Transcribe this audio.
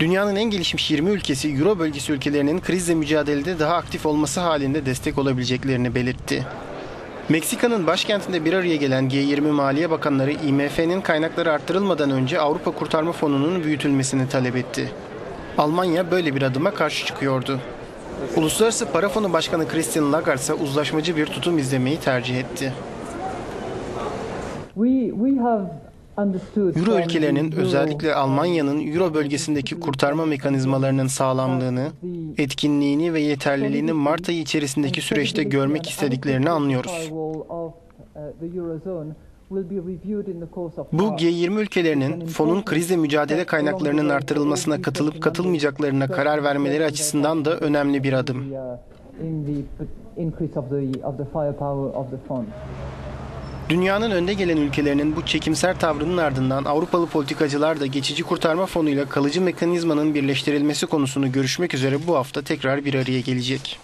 Dünyanın en gelişmiş 20 ülkesi Euro bölgesi ülkelerinin krizle mücadelede daha aktif olması halinde destek olabileceklerini belirtti. Meksika'nın başkentinde bir araya gelen G20 Maliye Bakanları IMF'nin kaynakları arttırılmadan önce Avrupa Kurtarma Fonu'nun büyütülmesini talep etti. Almanya böyle bir adıma karşı çıkıyordu. Uluslararası Para Fonu Başkanı Christine Lagarde ise uzlaşmacı bir tutum izlemeyi tercih etti. We, we have Euro ülkelerinin özellikle Almanya'nın Euro bölgesindeki kurtarma mekanizmalarının sağlamlığını, etkinliğini ve yeterliliğini Mart ayı içerisindeki süreçte görmek istediklerini anlıyoruz. Bu G20 ülkelerinin fonun krizle mücadele kaynaklarının artırılmasına katılıp katılmayacaklarına karar vermeleri açısından da önemli bir adım. Dünyanın önde gelen ülkelerinin bu çekimser tavrının ardından Avrupalı politikacılar da geçici kurtarma fonuyla kalıcı mekanizmanın birleştirilmesi konusunu görüşmek üzere bu hafta tekrar bir araya gelecek.